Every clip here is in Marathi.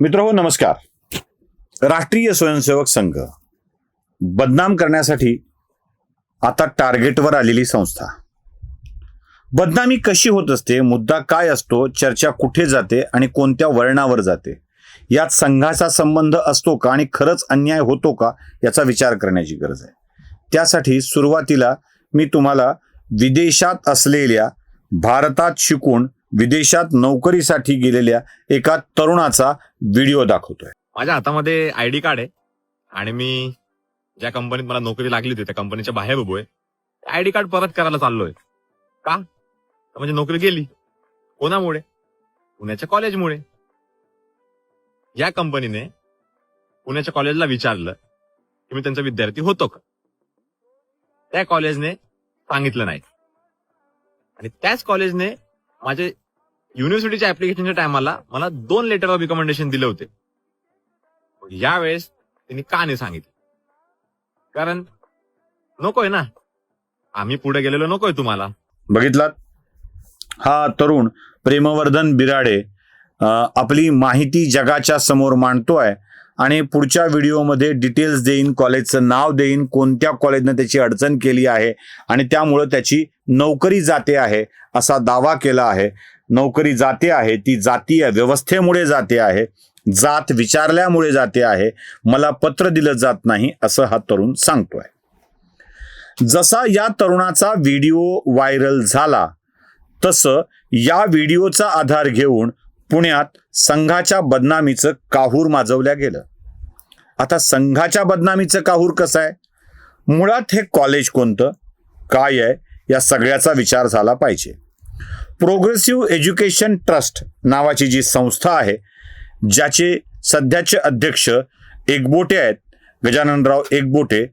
मित्र हो नमस्कार. राष्ट्रीय स्वयंसेवक संघ बदनाम करण्यासाठी आता टार्गेटवर आलेली संस्था. बदनामी कशी होत असते मुद्दा काय असतो चर्चा कुठे जाते आणि कोणत्या वळणावर जाते यात संघाचा संबंध असतो का आणि खरंच अन्याय होतो का याचा विचार करण्याची गरज आहे. त्यासाठी सुरुवातीला मी तुम्हाला विदेशात असलेल्या भारतात शिकून विदेशात नोकरीसाठी गेलेल्या एका तरुणाचा व्हिडिओ दाखवतोय. माझ्या हातामध्ये आय डी कार्ड आहे आणि मी ज्या कंपनीत मला नोकरी लागली होती त्या कंपनीच्या बाहेर बघू आहे. आय डी कार्ड परत करायला चाललोय. का? म्हणजे नोकरी गेली. कोणामुळे? पुण्याच्या कॉलेजमुळे. या कंपनीने पुण्याच्या कॉलेजला विचारलं की मी त्यांचा विद्यार्थी होतो का? त्या कॉलेजने सांगितलं नाही. आणि त्याच कॉलेजने माझे युनिव्हर्सिटीच्या ऍप्लिकेशनच्या टायमाला मला दोन लेटर ऑफ रिकमेंडेशन दिले होते. यावेळेस त्यांनी का नाही सांगितलं? कारण नकोय ना. आम्ही पुढे गेलेलो नकोय तुम्हाला. बघितलात? हा तरुण प्रेमवर्धन बिराडे आपली माहिती जगाच्या समोर मांडतोय. आणि पुढच्या व्हिडिओमध्ये डिटेल्स देईन कॉलेजचं नाव देईन कोणत्या कॉलेजनं त्याची अडचण केली आहे आणि त्यामुळं त्याची नोकरी जाते आहे असा दावा केला आहे. नोकरी जाते आहे ती जातीय व्यवस्थेमुळे जाते आहे जात विचारल्यामुळे जाते आहे मला पत्र दिलं जात नाही असं हा तरुण सांगतोय. जसा या तरुणाचा व्हिडिओ व्हायरल झाला तसं या व्हिडिओचा आधार घेऊन पुण्यात संघाच्या बदनामीचं काहूर माजवल्या गेलं. आता संघाच्या बदनामीचं काहूर कसं आहे? मुळात हे कॉलेज कोणतं? काय आहे? या सगळ्याचा विचार झाला पाहिजे. प्रोग्रेसिव्ह एज्युकेशन ट्रस्ट नावाची जी संस्था आहे ज्याचे सध्याचे अध्यक्ष एकबोटे आहेत गजाननराव एकबोटे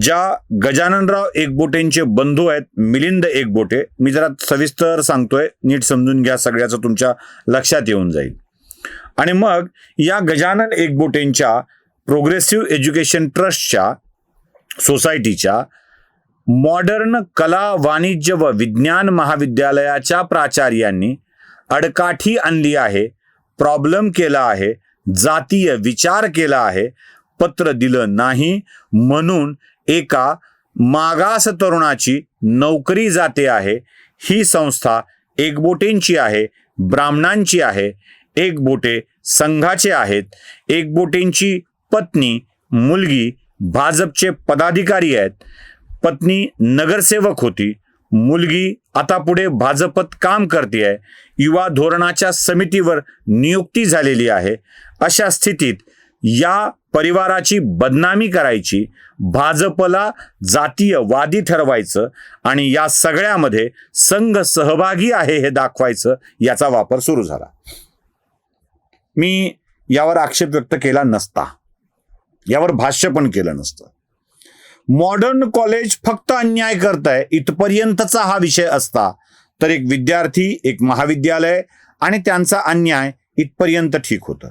ज्या गजाननराव एकबोटेंचे बंधू आहेत मिलिंद एकबोटे मी जरा सविस्तर सांगतोय नीट समजून घ्या सगळ्याचं तुमच्या लक्षात येऊन जाईल. आणि मग या गजानन एकबोटेंच्या प्रोग्रेसिव्ह एज्युकेशन ट्रस्टच्या सोसायटीच्या मॉडर्न कला वाणिज्य व विज्ञान महाविद्यालयाच्या प्राचार्यांनी अडकाठी आणली आहे प्रॉब्लेम केला आहे जातीय विचार केला आहे पत्र दिलं नाही म्हणून एका मागास तरुणाची नोकरी जाते आहे. ही संस्था एकबोटेंची आहे ब्राह्मणांची आहे एकबोटे संघाचे आहेत. एकबोटेंची पत्नी मुलगी भाजपचे पदाधिकारी आहेत. पत्नी नगरसेवक होती. मुलगी आता पुढे भाजपत काम करते आहे. युवा धोरणाच्या समितीवर नियुक्ती झालेली आहे. अशा स्थितीत या परिवाराची बदनामी करायची भाजपला जातीयवादी ठरवायचं आणि या सगळ्यामध्ये संघ सहभागी आहे हे दाखवायचं याचा वापर सुरू झाला. मी यावर आक्षेप व्यक्त केला नसता. यावर भाष्य पण केलं नसतं. मॉडर्न कॉलेज फक्त अन्याय करताय इथपर्यंतचा हा विषय असता तर एक विद्यार्थी एक महाविद्यालय आणि त्यांचा अन्याय इथपर्यंत ठीक होतं.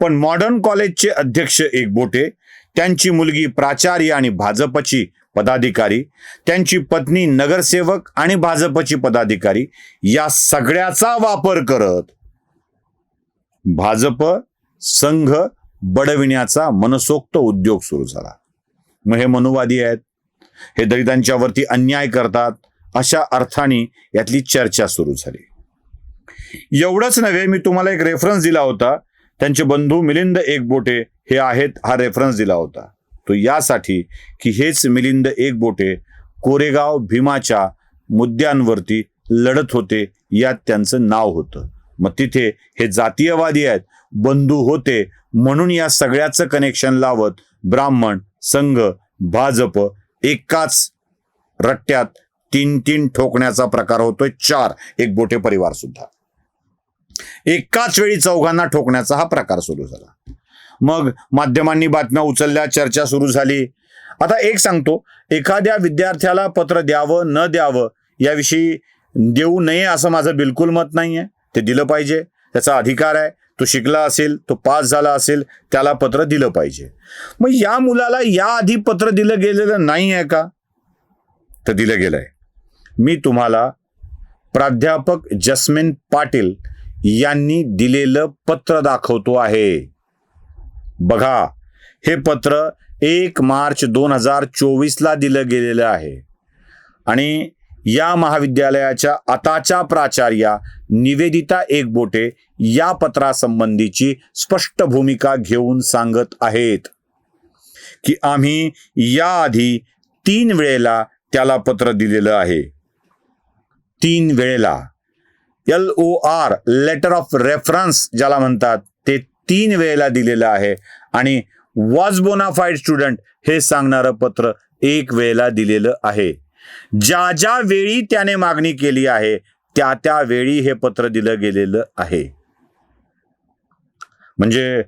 पण मॉडर्न कॉलेजचे अध्यक्ष एक बोटे त्यांची मुलगी प्राचार्य आणि भाजपची पदाधिकारी त्यांची पत्नी नगरसेवक आणि भाजपची पदाधिकारी या सगळ्याचा वापर करत भाजप संघ बडविण्याचा मनसोक्त उद्योग सुरू झाला. मग हे मनुवादी आहेत हे दलितांच्या वरती अन्याय करतात अशा अर्थाने यातली चर्चा सुरू झाली. एवढंच नव्हे मी तुम्हाला एक रेफरन्स दिला होता त्यांचे बंधू मिलिंद एकबोटे हे आहेत हा रेफरन्स दिला होता. तो यासाठी की हेच मिलिंद एकबोटे कोरेगाव भीमाच्या मुद्द्यांवरती लढत होते यात त्यांचं नाव होतं. मग तिथे हे जातीयवादी आहेत बंधू होते म्हणून या सगळ्याचं कनेक्शन लावत ब्राह्मण संघ भाजप एकाच रट्ट्यात तीन तीन ठोकण्याचा प्रकार होतोय चार एक बोटे परिवार सुद्धा. एकाच वेळी चौघांना ठोकण्याचा हा प्रकार सुरू झाला. मग माध्यमांनी बातम्या उचलल्या चर्चा सुरू झाली. आता एक सांगतो एखाद्या विद्यार्थ्याला पत्र द्यावं न द्यावं याविषयी देऊ नये असं माझं बिलकुल मत नाही आहे ते दिलं पाहिजे. त्याचा अधिकार आहे. तो शिकला असेल तो पास झाला असेल त्याला पत्र दिलं पाहिजे. मग या मुलाला याआधी पत्र दिलं गेलेलं नाही आहे का? तर दिलं गेलंय. मी तुम्हाला प्राध्यापक जस्मिन पाटील यांनी दिलेलं पत्र दाखवतो आहे. बघा हे पत्र एक मार्च दोन हजार चोवीसला दिलं गेलेलं आहे. आणि या महाविद्यालयाच्या आताच्या प्राचार्या निवेदिता एकबोटे या पत्रासंबंधीची स्पष्ट भूमिका घेऊन सांगत आहेत की आम्ही याआधी तीन वेळेला त्याला पत्र दिलेलं आहे. तीन वेळेला. L O R letter of reference ज्याला म्हणतात ते तीन वेळेला दिलेलं आहे. आणि वॉज बोनाफाईड स्टुडंट हे सांगणारं पत्र एक वेळेला दिलेलं आहे. ज्या ज्या वेळी त्याने मागणी केली आहे त्या त्या वेळी हे पत्र दिलं गेलेलं आहे. म्हणजे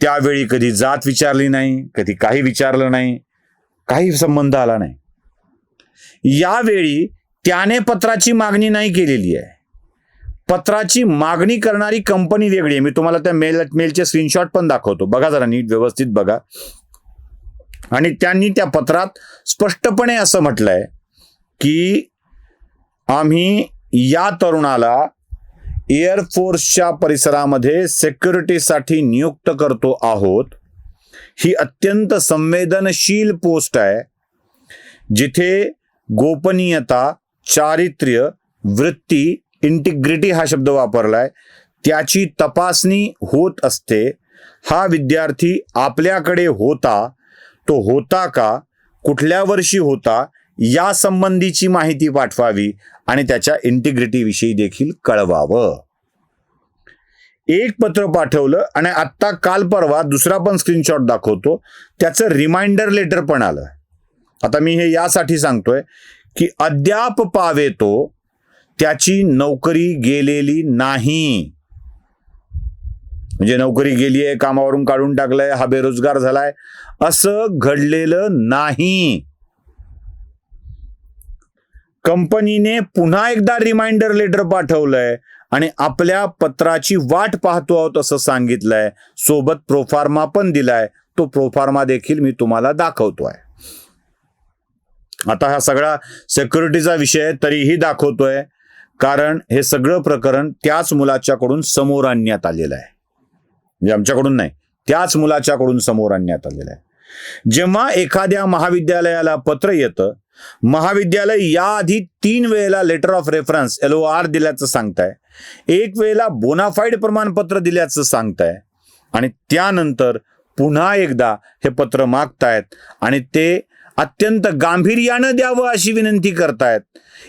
त्यावेळी कधी जात विचारली नाही कधी काही विचारलं नाही काही संबंध आला नाही. यावेळी त्याने पत्राची मागणी नाही केलेली आहे. पत्राची मागणी करणारी कंपनी वेगळी आहे. मी तुम्हाला त्या मेल मेलचे स्क्रीनशॉट पण दाखवतो. बघा जरा नीट व्यवस्थित बघा. आणि त्यांनी त्या पत्रात स्पष्टपणे असं म्हटलंय की आम्ही या तरुणाला एअरफोर्सच्या परिसरामध्ये सेक्युरिटीसाठी नियुक्त करतो आहोत. ही अत्यंत संवेदनशील पोस्ट आहे. जिथे गोपनीयता चारित्र्य वृत्ती इंटिग्रिटी हा शब्द वापरलाय. त्याची तपासणी होत असते. हा विद्यार्थी आपल्याकडे होता तो होता का कुठल्या वर्षी होता या संबंधीची माहिती पाठवावी आणि त्याच्या इंटिग्रिटीविषयी देखील कळवावं. एक पत्र पाठवलं आणि आत्ता काल परवा दुसरा पण स्क्रीनशॉट दाखवतो. त्याचं रिमाइंडर लेटर पण आलं. आता मी हे यासाठी सांगतोय की अद्याप पावे तो त्याची नोकरी गेलेली नाही. म्हणजे नोकरी गेली आहे कामावरून काढून टाकलंय हा बेरोजगार झालाय. असं घडलेलं नाही. कंपनीने पुन्हा एकदा रिमाइंडर लेटर पाठवलंय आणि आपल्या पत्राची वाट पाहतो आहोत असं सांगितलंय. सोबत प्रोफार्मा पण दिलाय. तो प्रोफार्मा देखील मी तुम्हाला दाखवतोय. आता हा सगळा सेक्युरिटीचा विषय तरीही दाखवतोय. कारण हे सगळं प्रकरण त्याच मुलाच्याकडून समोर आणण्यात आलेलं आहे. म्हणजे आमच्याकडून नाही त्याच मुलाच्याकडून समोर आणण्यात आलेलं आहे. जेव्हा एखाद्या महाविद्यालयाला पत्र येतं महाविद्यालय याआधी तीन वेळेला letter of reference L O R दिल्याचं सांगताय एक वेळेला बोनाफाईड प्रमाणपत्र दिल्याचं सांगताय आणि त्यानंतर पुन्हा एकदा हे पत्र मागतायत आणि ते अत्यंत गांभीर्यानं द्यावं अशी विनंती करतायत.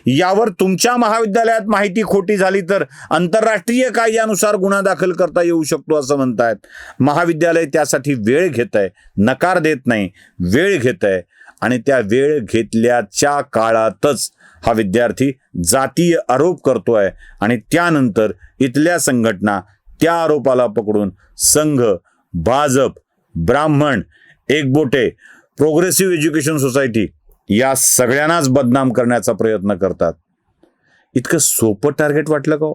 यावर तुमच्या महाविद्यालयात माहिती खोटी झाली तर आंतरराष्ट्रीय कायद्यानुसार गुन्हा दाखल करता येऊ शकतो असं म्हणतायत. महाविद्यालय त्यासाठी वेळ घेत आहे नकार देत नाही वेळ घेत आहे आणि त्या वेळ घेतल्याच्या काळातच हा विद्यार्थी जातीय आरोप करतोय आणि त्यानंतर इथल्या संघटना त्या आरोपाला पकडून संघ भाजप ब्राह्मण एकबोटे प्रोग्रेसिव्ह एज्युकेशन सोसायटी या सगळ्यांनाच बदनाम करण्याचा प्रयत्न करतात. इतकं सोपं टार्गेट वाटलं का हो?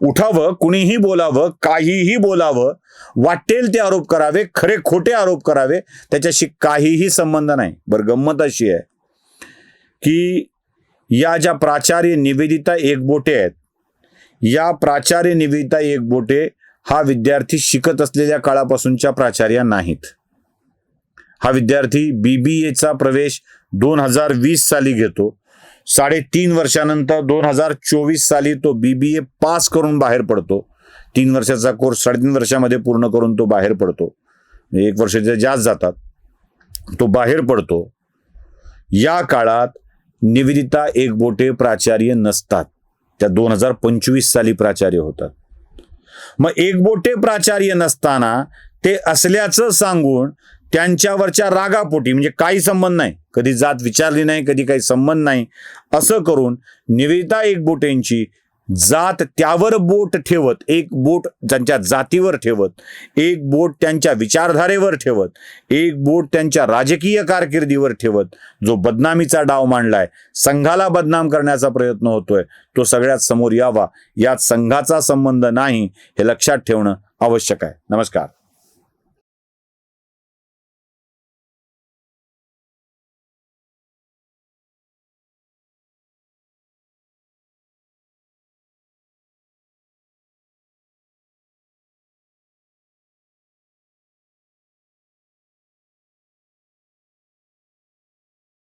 उठावं कुणीही बोलावं काहीही बोलावं वाटेल ते आरोप करावे खरे खोटे आरोप करावे त्याच्याशी काहीही संबंध नाही. बरं गंमत अशी आहे की या ज्या प्राचार्य निवेदिता एकबोटे आहेत या प्राचार्य निवेदिता एकबोटे हा विद्यार्थी शिकत असलेल्या काळापासूनच्या प्राचार्या नाहीत. हा विद्यार्थी बीबीएचा प्रवेश दोन हजार वीस साली घेतो. साडेतीन वर्षानंतर दोन हजार चोवीस साली तो बीबीए पास करून बाहेर पडतो. तीन वर्षाचा कोर्स साडेतीन वर्षामध्ये पूर्ण करून तो बाहेर पडतो. म्हणजे एक वर्षाचे जास्त जातात तो बाहेर पडतो. या काळात निवेदिता एकबोटे प्राचार्य नसतात. त्या दोन हजार पंचवीस साली प्राचार्य होतात. मग एकबोटे प्राचार्य नसताना ते असल्याचं सांगून त्यांच्यावरच्या रागापोटी म्हणजे काही संबंध नाही. कधी जात विचारली नाही कधी काही संबंध नाही. असं करून निवेदिता एकबोटेंची जात त्यावर बोट ठेवत एक बोट त्यांच्या जातीवर ठेवत एक बोट त्यांच्या विचारधारेवर ठेवत एक बोट त्यांच्या राजकीय कारकिर्दीवर ठेवत जो बदनामीचा डाव मांडलाय. संघाला बदनाम करण्याचा प्रयत्न होतोय. तो सगळ्यात समोर यावा. यात संघाचा संबंध नाही हे लक्षात ठेवणं आवश्यक आहे. नमस्कार.